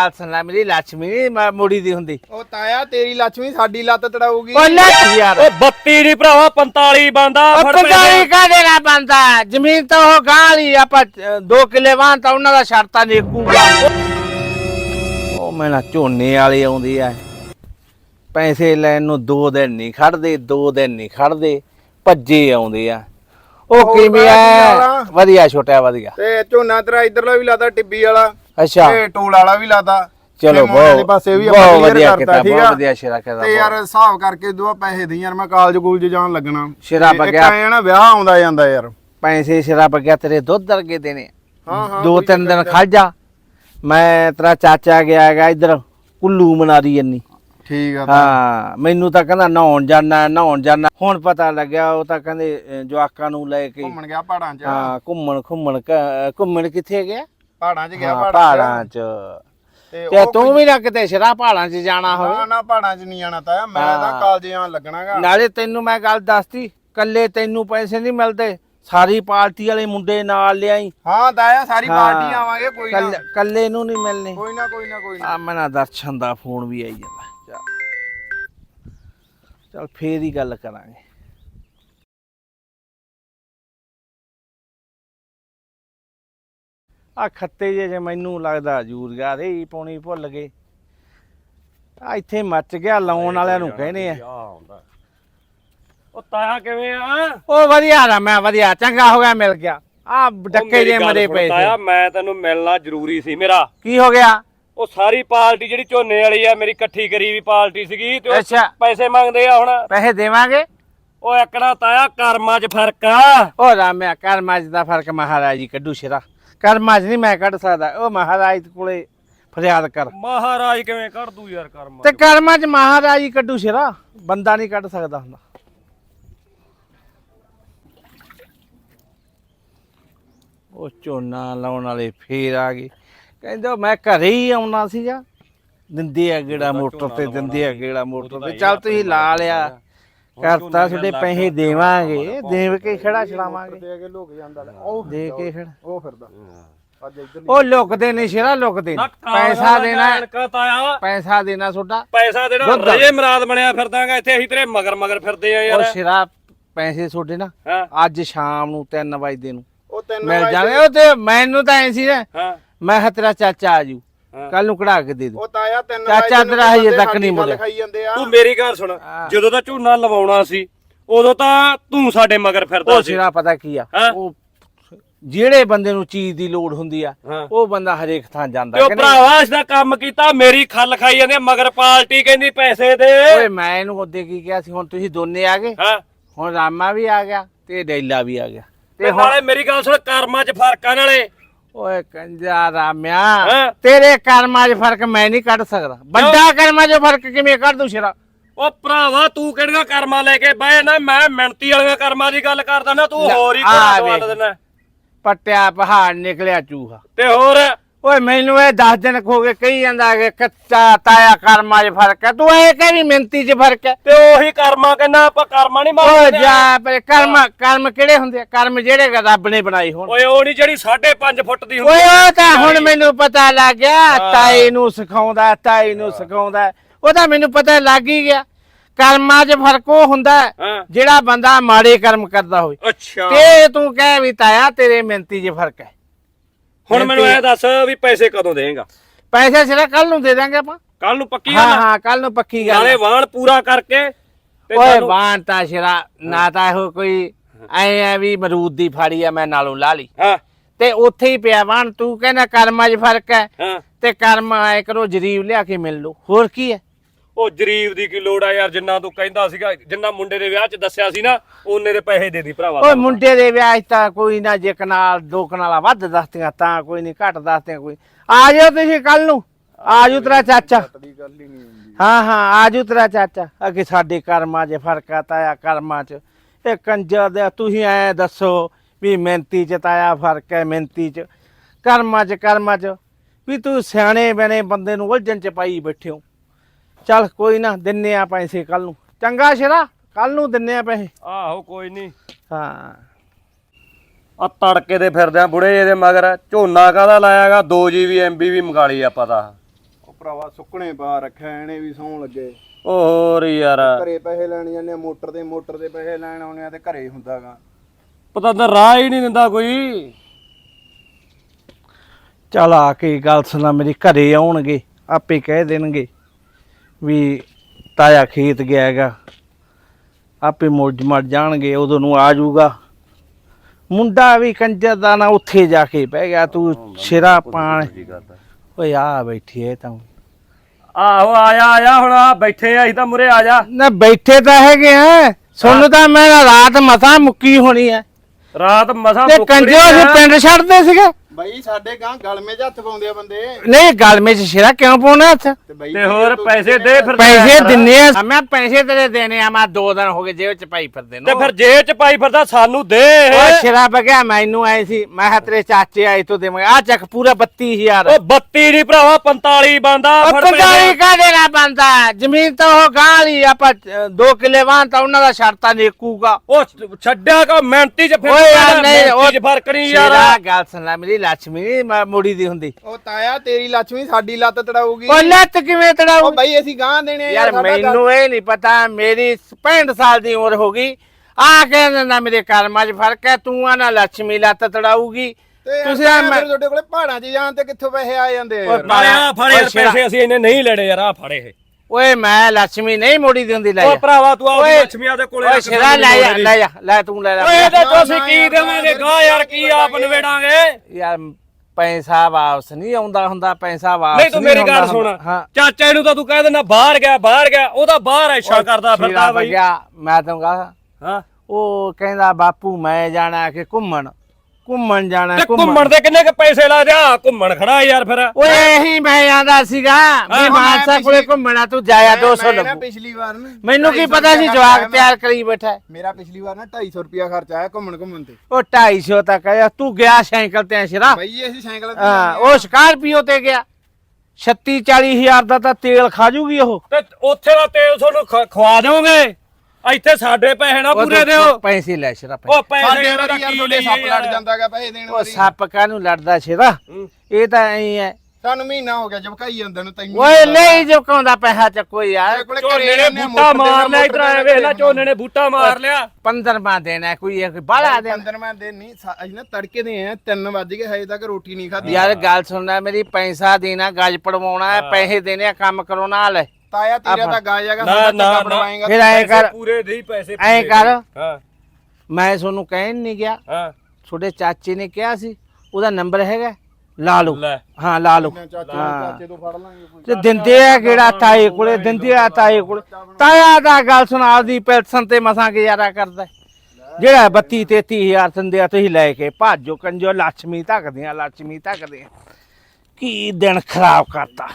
ਗੱਲ ਸੁਣ ਲੈ ਮੇਰੀ ਲక్ష్ਮੀ ਨੀ ਮ- ਮੁੜੀ ਦੀ ਹੁੰਦੀ। ਉਹ ਤਾਇਆ ਤੇਰੀ ਲੱਛਮੀ ਸਾਡੀ ਲੱਤ ਤੜਾਊਗੀ। ਉਹ ਲੈ ਯਾਰ। ਉਹ 32 ਨਹੀਂ ਭਰਾਵਾ 45 ਬੰਦਾ ਫੜ ਪੰਤਾਲੀ ਕਾਦੇ ਨਾਲ ਬੰਦਾ ਜ਼ਮੀਨ ਤਾਂ ਉਹ ਗਾਂ ਲਈ ਆਪਾਂ 2 ਕਿੱਲੇ ਵਾਂ ਤਾਂ ਉਹਨਾਂ ਦਾ ਸ਼ਰਤਾਂ ਦੇਖੂਗਾ ਉਹ ਮੈਂ ਨਾ ਝੋਨੇ ਵਾਲੇ ਆਉਂਦੀ ਆ। ਪੈਸੇ ਲੈਣ ਨੂੰ 2 ਦਿਨ ਨਹੀਂ ਖੜਦੇ 2 ਦਿਨ ਨਹੀਂ ਖੜਦੇ ਭੱਜੇ ਆਉਂਦੇ ਆ। ਉਹ ਹੋਰ ਕਿਵੇਂ ਕੀ ਆ? ਵਧੀਆ ਛੋਟਾ ਵਧੀਆ। ਤੇ ਝੋਨਾ ਤੇਰਾ ਇਧਰਲਾ ਵੀ ਲਾਤਾ ਟਿੱਬੀ ਵਾਲਾ। ਅੱਛਾ। ਤੇ ਟੋਲ ਵਾਲਾ ਵੀ ਲਾਤਾ। ਚਲੋ ਬਹੁਤ ਪਾਸੇ ਵੀ ਆਪਾਂ ਵਧੀਆ ਕਰਤਾ, ਠੀਕ ਬਹੁਤ ਆ? ਵਧੀਆ ਸ਼ੇਰਾ ਕਰਦਾ ਤੇ ਯਾਰ ਹਿਸਾਬ ਕਰਕੇ ਦੋ ਪੈਸੇ ਦੇ ਯਾਰ ਮੈਂ ਕਾਲਜ ਕੂਲਜ ਜਾਣ ਲੱਗਣਾ। ਸ਼ਰਾਬ ਤੇ ਇੱਕ। ਐਂ ਨਾ ਵਿਆਹ ਆਉਂਦਾ ਜਾਂਦਾ ਯਾਰ। ਪੈਸੇ ਸ਼ਰਾਬ ਗਿਆ ਤੇਰੇ ਦੁੱਧ ਵਰਗੇ ਦੇਣੇ। ਹਾਂ ਹਾਂ ਦੋ ਤਿੰਨ ਦਿਨ ਚੱਕਰ ਖੜ ਜਾ। ਮੈਂ ਤੇਰਾ ਚਾਚਾ ਗਿਆ ਹੈਗਾ ਇਧਰ ਕੁੱਲੂ ਮਨਾਰੀ ਜੰਨੀ ਠੀਕ ਆ। ਹਾਂ ਮੈਨੂੰ ਤਾਂ ਕਹਿੰਦਾ ਨਹਾਉਣ ਜਾਣਾ ਨਹਾਉਣ ਜਾਣਾ। ਹੁਣ ਪਤਾ ਲੱਗਿਆ ਉਹ ਤਾਂ ਕਹਿੰਦੇ ਜਵਾਕਾਂ ਨੂੰ ਲੈ ਕੇ ਘੁੰਮਣ ਗਿਆ ਪਹਾੜਾਂ 'ਚ। ਹਾਂ ਘੁੰਮਣ ਘੁੰਮਣ ਘੁੰਮਣ ਕਿੱਥੇ ਗਿਆ? ਪਹਾੜਾਂ 'ਚ ਗਿਆ ਹਾਂ, ਪਹਾੜਾਂ 'ਚ। ਤੇ ਤੇ ਵੀ ਨਾ ਕਿਤੇ ਸ਼ਰਾ ਪਹਾੜਾਂ 'ਚ ਜਾਣਾ ਨਾ ਹੋਵੇ। ਨਾ ਪਹਾੜਾਂ 'ਚ ਨਹੀਂ ਜਾਣਾ ਤਾਇਆ ਮੈਂ ਤਾਂ। ਕਾਲਜ ਲੱਗਣਾਗਾ ਨਾਲੇ ਤੈਨੂੰ ਮੈਂ ਗੱਲ ਦੱਸਤੀ ਕੱਲੇ ਤੈਨੂੰ ਪੈਸੇ ਨਹੀਂ ਮਿਲਦੇ। ਸਾਰੀ ਪਾਰਟੀ ਵਾਲੇ ਮੁੰਡੇ ਨਾਲ ਲਿਆਈ। ਹਾਂ ਤਾਇਆ ਸਾਰੀ। ਪਾਰਟੀ ਆਵਾਂਗੇ ਕੋਈ ਨਾ। ਕੱਲੇ- ਕੱਲੇ ਨੂੰ ਨਹੀਂ ਮਿਲਨੇ ਕੋਈ ਨਾ ਕੋਈ ਨਾ ਕੋਈ ਨਾ। ਆ ਮਨਾ ਦਰਸ਼ਨ ਦਾ ਫੋਨ ਵੀ ਆਈ ਜਾਂਦਾ। ਚੱਲ। ਚੱਲ ਫੇਰ ਹੀ ਗੱਲ ਕਰਾਂਗੇ। ਆ ਖੱਤੇ ਜੇ ਜੇ ਮੈਨੂੰ ਲੱਗਦਾ ਗਿਆ ਰੇ ਹੀ ਪਾਉਣੀ ਭੁੱਲ ਗਏ। ਆ ਇੱਥੇ ਮੱਚ ਗਿਆ ਲਾਉਣ ਵਾਲਿਆਂ ਨੂੰ ਕਹਿੰਦੇ ਆ। ਉਹ ਤਾਇਆ ਕਿਵੇਂ ਆ? ਉਹ ਵਧੀਆ ਰਾ ਮੈਂ ਵਧੀਆ ਚੰਗਾ ਹੋ ਗਿਆ ਮਿਲ ਗਿਆ। ਆ ਡੱਕੇ ਜੇ ਮਰੇ ਪਏ ਤਾਇਆ ਸੀ ਮੈਂ ਤੈਨੂੰ ਮਿਲਣਾ ਜ਼ਰੂਰੀ ਸੀ ਮੇਰਾ। ਕੀ ਹੋ ਗਿਆ? ਉਹ ਸਾਰੀ ਪਾਰਟੀ ਜਿਹੜੀ ਝੋਨੇ ਵਾਲੀ ਆ ਮੇਰੀ ਇਕੱਠੀ ਕਰੀ ਵੀ ਪਾਰਟੀ ਸੀਗੀ ਤੇ ਉਹ ਅੱਛਾ। ਪੈਸੇ ਮੰਗਦੇ ਆ ਹੁਣ। ਪੈਸੇ ਦੇਵਾਂਗੇ? ਉਹ ਇੱਕੜਾ ਤਾਇਆ ਕਰਮਾਂ 'ਚ ਫ਼ਰਕ ਆ। ਉਹ ਰਾਮਿਆ ਕਰਮਾਂ 'ਚ ਦਾ ਫ਼ਰਕ ਮਹਾਰਾਜ ਜੀ ਕੱਢੂ ਸ਼ਰਾ। ਕਰਮਾਂ 'ਚ ਨਹੀਂ ਮੈਂ ਕੱਢ ਸਕਦਾ। ਉਹ ਮਹਾਰਾਜ ਕੋਲੇ ਫਰਿਆਦ ਕਰ। ਮਹਾਰਾਜ ਕਿਵੇਂ ਕੱਢ ਦੂ ਯਾਰ ਕਰਮਾਂ ਤੇ ਕਰਮਾਂ 'ਚ ਮਹਾਰਾਜ ਹੀ ਕੱਢੂ ਸ਼ਰਾ। ਬੰਦਾ ਨਹੀਂ ਕੱਢ ਸਕਦਾ ਹੁੰਦਾ। ਉਹ ਝੋਨਾ ਲਾਉਣ ਵਾਲੇ ਫੇਰ ਆ ਗਏ। ਕਹਿੰਦੇ ਮੈਂ ਘਰੇ ਹੀ ਆਉਣਾ ਸੀਗਾ। ਦਿੰਦੇ ਆ ਗੇੜਾ ਮੋਟਰ ਤੇ ਦਿੰਦੇ ਆ ਗੇੜਾ ਮੋਟਰ ਤੇ। ਚੱਲ ਤੁਸੀਂ ਲਾ ਲਿਆ। ਕਰਤਾ ਤੁਹਾਡੇ ਪੈਸੇ ਦੇਵਾਂਗੇ ਦੇਵ ਕੇ ਖੜਾ ਛੜਾਵਾਂਗੇ ਦੇ ਕੇ ਲੋਕ ਜਾਂਦਾ ਲੈ। ਉਹ ਦੇ ਕੇ ਖੜਾ। ਉਹ ਫਿਰਦਾ। ਅੱਜ ਇੱਧਰ ਉਹ ਲੁਕਦੇ ਨੇ ਸ਼ੇਰਾ ਲੁਕਦੇ ਨੇ ਪੈਸਾ ਦੇਣਾ ਤਾਇਆ ਪੈਸਾ ਦੇਣਾ ਤੁਹਾਡਾ। ਪੈਸਾ ਦੇਣਾ ਦੁੱਧ। ਰਜੇ ਮਰਾਦ ਬਣਿਆ ਫਿਰਦਾਗਾ ਇੱਥੇ ਅਸੀਂ ਤੇਰੇ ਮਗਰ ਮਗਰ ਫਿਰਦੇ ਆ ਉਹ ਯਾਰ ਸ਼ੇਰਾ ਪੈਸੇ ਤੁਹਾਡੇ ਨਾ ਹਾਂ। ਅੱਜ ਸ਼ਾਮ ਨੂੰ 3 ਵਜੇ ਨੂੰ। ਉਹ ਤਿੰਨ ਮਿਲ ਵਜੇ- ਜਾਣੇ ਉਹ ਤੇ ਮੈਨੂੰ ਤਾਂ ਐ ਸੀ ਨਾ ਹਾਂ। ਮੈਂ ਕਿਹਾ ਤੇਰਾ ਚਾਚਾ ਆਜੂ। ਕੱਲ ਨੂੰ ਕਢਾ ਕੇ ਦੇ ਦੂ ਉਹ ਤਾਇਆ ਤਿੰਨ ਚਾਚਾ ਤੇਰਾ ਹਜੇ ਬੰਦੇ ਤੱਕ ਨਹੀਂ ਮੁੜਿਆ। ਖਾਈ ਜਾਂਦੇ ਆ। ਤੂੰ ਮੇਰੀ ਗੱਲ ਸੁਣ ਜਦੋਂ ਤਾਂ ਝੋਨਾ ਲਵਾਉਣਾ ਸੀ ਉਦੋਂ ਤਾਂ ਤੂੰ ਸਾਡੇ ਮਗਰ ਫਿਰਦਾ ਉਹ ਸੀ। ਸ਼ੇਰਾ ਪਤਾ ਕੀ ਆ ਹਾਂ। ਉਹ ਜਿਹੜੇ ਬੰਦੇ ਨੂੰ ਚੀਜ਼ ਦੀ ਲੋੜ ਹੁੰਦੀ ਆ ਹਾਂ। ਉਹ ਬੰਦਾ ਹਰੇਕ ਥਾਂ ਜਾਂਦਾ ਉਹ ਕਿ ਨਹੀਂ? ਭਰਾਵਾ ਇਸ ਦਾ ਕੰਮ ਕੀਤਾ ਮੇਰੀ ਖੱਲ ਖਾਈ ਜਾਂਦੇ ਮਗਰ ਪਾਰਟੀ ਕਹਿੰਦੀ ਪੈਸੇ ਦੇ। ਓਏ ਮੈਂ ਇਹਨੂੰ ਉਹਦੇ ਕੀ ਕਿਹਾ ਸੀ ਹੁਣ ਤੁਸੀਂ ਦੋਨੇ ਆ ਗਏ। ਹਾਂ। ਹੁਣ ਰਾਮਾ ਵੀ ਆ ਗਿਆ ਤੇ ਡੈਲਾ ਵੀ ਆ ਗਿਆ। ਤੇ ਤੇ ਹੁਣ ਨਾਲੇ ਮੇਰੀ ਗੱਲ ਸੁਣ ਕਰਮਾਂ 'ਚ ਫ਼ਰਕ ਆ ਨਾਲੇ। ਓਏ ਕੰਜਾ ਰਾਮਿਆ ਹਾਂ। ਤੇਰੇ ਕਰਮਾਂ 'ਚ ਫ਼ਰਕ ਮੈਂ ਨਹੀਂ ਕੱਢ ਸਕਦਾ। ਵੱਡਾ ਕਰਮਾਂ 'ਚ ਫ਼ਰਕ ਕਿਵੇਂ ਕੱਢ ਦੂੰ ਸ਼ੇਰਾ? ਉਹ ਭਰਾਵਾ ਤੂੰ ਕਿਹੜੀਆਂ ਕਰਮਾਂ ਲੈ ਕੇ ਬਹਿ ਨਾ ਮੈਂ ਮਿਹਨਤੀ ਵਾਲੀਆਂ ਕਰਮਾਂ ਦੀ ਗੱਲ ਕਰਦਾ ਨਾ ਤੂੰ ਹੋਰ ਹੀ ਆ ਵੇਖ। ਦਵਾ ਦੇਣਾ ਪੱਟਿਆ ਪਹਾੜ ਨਿਕਲਿਆ ਚੂਹਾ। ਤੇ ਹੋਰ? ਓਏ ਮੈਨੂੰ ਇਹ 10 ਦਿਨ ਖੋ ਕੇ ਕਹੀ ਜਾਂਦਾ ਕਿ ਕੱਚਾ ਤਾਇਆ ਕਰਮਾਂ 'ਚ ਫ਼ਰਕ ਹੈ। ਤੂੰ ਇਹ ਕਹਿ ਵੀ ਮਿਹਨਤੀ 'ਚ ਫ਼ਰਕ ਹੈ। ਤੇ ਉਹੀ ਕਰਮਾਂ ਕਹਿੰਦਾ ਆਪਾਂ ਕਰਮਾਂ ਨਹੀਂ ਓਏ ਜਾ ਪਰ ਕਰਮ ਕਰਮ ਕਿਹੜੇ ਹੁੰਦੇ ਆ? ਕਰਮ ਜਿਹੜੇ ਰੱਬ ਨੇ ਬਣਾਏ ਹੋਣ। ਓਏ ਉਹ ਨਹੀਂ ਜਿਹੜੀ 5.5 ਫੁੱਟ ਦੀ ਹੁੰਦੀ ਓਏ ਉਹ ਤਾਂ ਹੁਣ ਮੈਨੂੰ ਪਤਾ ਲੱਗ ਗਿਆ ਹਾਂ। ਤਾਈ ਨੂੰ ਸਿਖਾਉਂਦਾ ਤਾਈ ਨੂੰ ਸਿਖਾਉਂਦਾ। ਉਹ ਤਾਂ ਮੈਨੂੰ ਪਤਾ ਲੱਗ ਹੀ ਗਿਆ। ਕਰਮਾਂ 'ਚ ਫ਼ਰਕ ਉਹ ਹੁੰਦਾ ਹੈ, ਹਾਂ। ਜਿਹੜਾ ਬੰਦਾ ਮਾੜੇ ਕਰਮ ਕਰਦਾ ਹੋਵੇ। ਅੱਛਾ। ਤੇ ਤੂੰ ਕਹਿ ਵੀ ਤਾਇਆ ਤੇਰੇ ਮਿਹਨਤੀ 'ਚ ਫ਼ਰਕ ਹੈ। ਹੁਣ ਮੈਨੂੰ ਇਹ ਦੱਸ ਵੀ ਪੈਸੇ ਕਦੋਂ ਦੇਂਗਾ ਪੈਸੇ ਸਿਰਾ ਕੱਲ ਨੂੰ ਦੇ ਦਾਂਗੇ ਆਪਾਂ। ਕੱਲ ਨੂੰ ਪੱਕੀ ਹਾਂ ਗੱਲ ਆ? ਹਾਂ ਕੱਲ ਨੂੰ ਪੱਕੀ ਗੱਲ ਨਾਲੇ। ਵਾਣ ਪੂਰਾ ਕਰਕੇ ਤੇ ਓਏ ਤੁਹਾਨੂੰ- ਬਾਣ ਤਾਂ ਸਿਰਾ ਨਾ ਤਾਂ ਇਹੋ ਕੋਈ ਐ ਐ ਵੀ ਮਰੂਦ ਦੀ ਫਾੜੀ ਆ ਮੈਂ ਨਾਲੋਂ ਲਾ ਲਈ। ਹਾਂ। ਤੇ ਉੱਥੇ ਹੀ ਪਿਆ ਬਾਣ ਤੂੰ ਕਹਿੰਦਾ ਕਰਮਾਂ 'ਚ ਫ਼ਰਕ ਹੈ। ਹਾਂ। ਤੇ ਕਰਮ ਐ ਕਰੋ ਜਰੀਬ ਲਿਆ ਕੇ ਮਿਲ ਲਓ। ਹੋਰ ਕੀ ਹੈ? ਉਹ ਜਰੀਬ ਦੀ ਕੀ ਲੋੜ ਆ ਯਾਰ ਜਿੰਨਾ ਤੂੰ ਕਹਿੰਦਾ ਸੀਗਾ ਜਿੰਨਾ ਮੁੰਡੇ ਦੇ ਵਿਆਹ 'ਚ ਦੱਸਿਆ ਸੀ ਨਾ ਉਹਨੇ ਦੇ ਪੈਸੇ ਦੇ ਦੀ ਭਰਾਵਾ ਓਏ ਮੁੰਡੇ ਦੇ ਵਿਆਹ 'ਚ ਤਾਂ ਕੋਈ ਨਾ ਜੇ ਕਨਾਲ ਦੋ ਕਨਾਲਾਂ ਵੱਧ ਦੱਸਤੀਆਂ ਤਾਂ ਕੋਈ ਨਹੀਂ ਘੱਟ ਦੱਸਤੀਆਂ ਕੋਈ। ਆ ਜਾਓ ਤੁਸੀਂ ਕੱਲ ਨੂੰ। ਆ ਜਾਓ ਤੇਰਾ ਚਾਚਾ। ਹੀ ਹਾਂ ਹਾਂ ਆ ਜਾਓ ਤੇਰਾ ਚਾਚਾ। ਅੱਗੇ ਸਾਡੇ ਕਰਮਾਂ 'ਚ ਫ਼ਰਕ ਆ ਤਾਇਆ ਕਰਮਾਂ 'ਚ। ਇਹ ਕੰਜਰ ਦੇ ਤੁਸੀਂ ਐ ਦੱਸੋ ਵੀ ਮਿਹਨਤੀ 'ਚ ਤਾਇਆ ਫ਼ਰਕ ਹੈ ਮਿਹਨਤੀ 'ਚ। ਕਰਮਾਂ 'ਚ ਕਰਮਾਂ 'ਚ। ਵੀ ਤੂੰ ਸਿਆਣੇ ਬਣੇ ਬੰਦੇ ਨੂੰ ਉਲਝਣ 'ਚ ਪਾਈ ਬੈਠੇ ਹੋ। ਚੱਲ ਕੋਈ ਨਾ ਦਿੰਨੇ ਆ ਪੈਸੇ ਕੱਲ ਨੂੰ। ਚੰਗਾ ਸ਼ੇਰਾ ਕੱਲ ਨੂੰ ਦਿੰਨੇ ਆ ਪੈਸੇ। ਆਹੋ ਕੋਈ ਨਹੀਂ ਹਾਂ। ਆ ਤੜਕੇ ਦੇ ਫਿਰਦੇ ਆ ਬੁੜੇ ਇਹਦੇ ਮਗਰ। ਝੋਨਾ ਕਾਹਦਾ ਲਾਇਆਗਾ? 2 ਜੀਬੀ ਐਮਬੀ ਵੀ ਮੰਗਾ ਲਈ ਆਪਾਂ ਤਾਂ। ਭਰਾਵਾ ਸੁੱਕਣੇ ਪਾ ਰੱਖਿਆ ਇਹਨੇ ਵੀ ਸੌਣ ਲੱਗੇ। ਓ ਹੋਰ ਯਾਰ। ਘਰੇ ਪੈਸੇ ਲੈਣ ਜਾਂਦੇ ਆ ਮੋਟਰ ਦੇ ਮੋਟਰ ਦੇ ਪੈਸੇ ਲੈਣ ਆਉਣੇ ਆ ਤੇ ਘਰੇ ਹੁੰਦਾਗਾ। ਪਤਾ ਤਾਂ ਰਾਹ ਹੀ ਨਹੀਂ ਦਿੰਦਾ ਕੋਈ। ਚੱਲ ਆ ਕੇ ਗੱਲ ਸੁਣਾ ਮੇਰੀ ਘਰੇ ਆਉਣਗੇ ਆਪੇ ਕਹਿ ਦੇਣਗੇ। ਵੀ ਤਾਇਆ ਖੇਤ ਗਿਆ ਹੈਗਾ। ਆਪੇ ਮੁੜ ਮੜ ਜਾਣਗੇ ਉਦੋਂ ਨੂੰ ਆ ਜਾਊਗਾ। ਮੁੰਡਾ ਵੀ ਕੰਜਰ ਦਾ ਨਾ ਉੱਥੇ ਜਾ ਕੇ ਬਹਿ ਗਿਆ ਤੂੰ ਸਿਰਾ ਪਾਣ। ਓਏ ਆ ਬੈਠੀ ਐ ਤਾਂ। ਆਹੋ ਆਇਆ ਆਇਆ ਹੁਣ ਆ ਬੈਠੇ ਆ ਅਸੀਂ ਤਾਂ ਮੁਰੇ ਆ ਜਾ। ਨਾ ਬੈਠੇ ਤਾਂ ਹੈਗੇ ਆ ਸੁਣ ਤਾਂ ਮੈਂ ਰਾਤ ਮਸਾਂ ਮੁੱਕੀ ਹੋਣੀ ਐ। ਰਾਤ ਮਸਾ ਤੇ ਕੰਜੋ ਅਸੀਂ ਪਿੰਡ ਛੱਡਦੇ ਸੀਗੇ। ਬਾਈ ਸਾਡੇ ਗਾਂ ਗਲਮੇ 'ਚ ਹੱਥ ਪਾਉਂਦੇ ਆ ਬੰਦੇ। ਨਹੀਂ ਗੱਲ ਵਿੱਚ ਸਿਰਾ ਕਿਉਂ ਪਾਉਣਾ ਹੱਥ? ਤੇ ਬਾਈ ਤੇ ਹੋਰ ਪੈਸੇ ਦੇ ਫਿਰ ਪੈਸੇ ਦਿੰਨੇ ਆ। ਮੈਂ ਪੈਸੇ ਤੇਰੇ ਦੇਣੇ ਆ ਮੈਂ ਦੋ ਦਿਨ ਹੋ ਗਏ ਜੇਬ ਚ ਪਾਈ ਫਿਰਦੇ ਤੇ ਨੂੰ ਫਿਰ ਜੇਬ ਚ ਪਾਈ ਫਿਰਦਾ ਸਾਨੂੰ ਦੇ। ਓਏ ਸ਼ਰਾ ਬਗਿਆ ਮੈਨੂੰ ਆਏ ਸੀ। ਮੈਂ ਕਿਹਾ ਤੇਰੇ ਚਾਚੇ ਆਏ ਤੋਂ ਦੇਵਾਂਗੇ। ਆ ਚੱਕ ਪੂਰਾ 32000 ਓ 32 ਨਹੀਂ ਭਰਾਵਾ 45 ਬੰਦਾ ਫੜ ਪੰਤਾਲੀ ਕਾ ਦੇਣਾ ਬੰਦਾ ਜ਼ਮੀਨ ਤਾਂ ਉਹ ਗਾਂ ਲਈ ਆਪਾਂ 2 ਕਿੱਲੇ ਵਾਂ ਤਾਂ ਉਹਨਾਂ ਦਾ ਸ਼ਰਤਾਂ ਦੇਖੂਗਾ। ਉਹ ਛੱਡਿਆ ਕਾ ਮਿਹਨਤੀ ਚ ਫਿਰ ਓਏ ਯਾਰ ਨਹੀਂ ਮਿਹਨਤੀ ਚ ਫ਼ਰਕ ਨਹੀਂ ਯਾਰ। ਸ਼ੇਰਾ ਗੱਲ ਸੁਣ ਲੈ ਮੇਰੀ ਲక్ష్ਮੀ ਨੀ ਮ- ਦੀ ਹੁੰਦੀ। ਉਹ ਤਾਇਆ ਤੇਰੀ ਲక్ష్ਮੀ ਸਾਡੀ ਲੱਤ ਤੜਾਊਗੀ। ਉਹ ਲੱਤ ਕਿਵੇਂ ਉਹ ਤੜਾਉ ਅਸੀਂ ਗਾਂ ਦੇਣੇ ਯਾਰ ਮੈਨੂੰ ਇਹ ਨਹੀਂ ਪਤਾ ਮੇਰੀ 65 ਸਾਲ ਦੀ ਉਮਰ ਹੋ ਗਈ। ਆ ਕਹਿੰਦਾ ਨਾ ਮੇਰੇ ਕਰਮਾਂ 'ਚ ਫ਼ਰਕ ਹੈ ਤੂੰ ਆ ਨਾ ਲక్ష్ਮੀ ਲੱਤ ਤੜਾਊਗੀ। ਤੇ ਤੁਸੀਂ ਆ ਮੈਂ- ਤੁਹਾਡੇ ਕੋਲੇ ਪਹਾੜਾਂ 'ਚ ਜਾਣ ਤੇ ਕਿੱਥੋਂ ਪੈਸੇ ਆ ਜਾਂਦੇ ਆ ਯਾਰ? ਨਾਲੇ ਆਹ ਪੈਸੇ ਅਸੀਂ ਇਹਨੇ ਨਹੀਂ ਲੈਣੇ ਯਾਰ ਆ ਫੜੇ ਇਹ। ਓਏ ਮੈਂ ਲక్ష్ਮੀ ਨਹੀਂ ਮੋੜੀ ਦਿੰਦੀ ਲੈ ਜਾ। ਓ ਭਰਾਵਾ ਤੂੰ ਆਪ ਲక్ష్ਮੀਆਂ ਦੇ ਕੋਲੇ ਓਏ ਸਿਰਾ ਲੈ ਜਾ ਲੈ ਜਾ ਲੈ ਤੂੰ ਲੈ ਲੈ। ਓਏ ਇਹਦੇ ਤੋਂ ਕੀ ਦੇਵਾਂਗੇ? ਗਾ ਯਾਰ ਕੀ ਆਪ ਨਵੇੜਾਂਗੇ ਯਾਰ ਪੈਸਾ ਵਾਪਸ ਨਹੀਂ ਆਉਂਦਾ ਹੁੰਦਾ ਪੈਸਾ ਵਾਪਸ ਨਹੀਂ ਤੂੰ ਮੇਰੀ ਗੱਲ ਸੁਣ। ਚਾਚਾ ਨੂੰ ਤਾਂ ਤੂੰ ਕਹਿ ਦਿੰਦਾ ਬਾਹਰ ਗਿਆ ਬਾਹਰ ਗਿਆ ਉਹਦਾ ਬਾਹਰ ਐਸ਼ਾ ਕਰਦਾ ਫਿਰਦਾ ਬਈ। ਮੈਂ ਤੈਨੂੰ ਕਹਾਂ ਹਾਂ। ਉਹ ਕਹਿੰਦਾ ਬਾਪੂ ਮੈਂ ਜਾਣਾ ਕਿ ਘੁੰਮਣ। ਘੁੰਮਣ ਜਾਣਾ ਤੇ ਘੁੰਮਣ। ਦੇ ਕਿੰਨੇ ਕ ਪੈਸੇ ਲਾ ਦਿਆ ਘੁੰਮਣ ਖੜਾ ਯਾਰ ਫਿਰ। ਓਏ ਇਹੀ ਮੈਂ ਆਂਦਾ ਸੀਗਾ। ਵੀ ਮਾਨਸਾ ਕੋਲੇ ਘੁੰਮਣਾ ਤੂੰ ਜਾਇਆ ਮੈਂ- 200 ਮੈਂ ਨਾ ਲੱਗੂ। ਪਿਛਲੀ ਵਾਰ ਨਾ ਮੈਨੂੰ ਕੀ 250 ਪਤਾ ਸੀ ਜਵਾਕ ਤਿਆਰ ਕਰੀ ਬੈਠਾ। ਮੇਰਾ ਪਿਛਲੀ ਵਾਰ ਨਾ 250 ਰੁਪਿਆ ਖਰਚਾ ਆਇਆ ਘੁੰਮਣ ਘੁੰਮਣ ਤੇ। ਉਹ 250 ਤੱਕ ਆਇਆ। ਤੂੰ ਗਿਆ ਸਾਈਕਲ ਤੇ ਸ਼ਰਾ ਬਾਈ ਅਸੀਂ ਸਾਈਕਲ ਤੇ। ਉਹ ਸਕਾਰਪੀਓ ਤੇ ਗਿਆ। 36 40 ਹਜ਼ਾਰ ਦਾ ਤਾਂ ਤੇਲ ਖਾ ਜੂਗੀ ਉਹ। ਤੇ ਉੱਥੇ ਦਾ ਤੇਲ ਤੁਹਾਨੂੰ ਖਵਾ ਦੇਵੋਗੇ? ਇੱਥੇ ਸਾਡੇ ਪੈਸੇ ਨਾ ਪੂਰੇ ਦਿਓ। ਪੈਸੇ ਲੈ ਸ਼ਰਾ ਉਹ ਪੈਸੇ ਸਾਡੇ ਯਾਰ ਤੁਹਾਡੇ ਸੱਪ? ਲੜ ਜਾਂਦਾਗਾ ਪੈਸੇ ਦੇਣ ਉਹ ਵਾਲੀ। ਸੱਪ ਕਾਹਨੂੰ ਲੜਦਾ ਸ਼ੇਰਾ? ਹੂੰ। ਇਹ ਤਾਂ ਐਂ ਹੈ ਸਾਨੂੰ ਮਹੀਨਾ ਹੋ ਗਿਆ ਜਬਕਾਈ ਜਾਂਦਾ ਨੂੰ ਤੈਨੂੰ। ਓਏ ਨਹੀਂ ਜੋ ਕਹਿੰਦਾ ਪੈਸਾ ਚੱਕੋ ਯਾਰ। ਝੋਨੇ ਨੇ ਬੂਟਾ ਮਾਰ ਲਿਆ ਇਧਰ ਆਏ ਦੇ ਵੇਖ ਲੈ ਝੋਨੇ ਨੇ ਬੂਟਾ ਮਾਰ ਲਿਆ। 15 ਦੇਣਾ ਕੋਈ ਇਹ ਕੋਈ ਬਾਹਲਾ ਦੇਣਾ 15 ਦਿਨ ਨਹੀਂ ਅਸੀਂ ਨਾ ਤੜਕੇ ਦੇ ਆ 3 ਵਜ ਗਏ ਹਜੇ ਤੱਕ ਰੋਟੀ ਨਹੀਂ ਖਾਧੀ। ਯਾਰ ਗੱਲ ਸੁਣਨਾ ਮੇਰੀ ਪੈਸਾ ਦੇਣਾ ਗੱਜ ਪੜਵਾਉਣਾ ਹੈ। ਪੈਸੇ ਦੇਣੇ ਆ ਕੰਮ ਕਰਾਉਣਾ ਲੈ ਤਾਇਆ ਚਾਚੇ ਨੇ ਕਿਹਾ ਸੀ ਉਹਦਾ ਨੰਬਰ ਹੈਗਾ ਲਾ ਹਾਂ ਲਾ ਚਾਚੇ ਤੋਂ ਫੜ ਲਾਂਗੇ ਤੇ ਦਿੰਦੇ ਆ ਕਿਹੜਾ ਤਾਏ ਕੋਲੇ ਦਿੰਦੇ ਆ ਤਾਏ ਕੋਲੇ। ਤਾਇਆ ਦਾ ਗੱਲ ਸੁਣਾ ਦੀ ਪੈਲਸਨ ਤੇ ਮਸਾਂ ਗੁਜ਼ਾਰਾ ਕਰਦਾ ਜਿਹੜਾ 32 33000 ਦਿੰਦੇ ਆ ਤੁਸੀਂ ਲੈ ਕੇ ਭਾਜੋ ਕੰਜੋ ਲక్ష్ਮੀ ਧੱਕਦੇ ਆ ਲక్ష్ਮੀ ਧੱਕਦੇ ਆ। ਕੀ ਦਿਨ ਖਰਾਬ ਕਰਤਾ।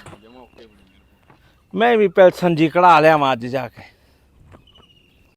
ਮੈਂ ਵੀ ਪੈਲਸਨ ਜੀ ਕਢਾ ਲਿਆ ਅੱਜ ਜਾ ਕੇ।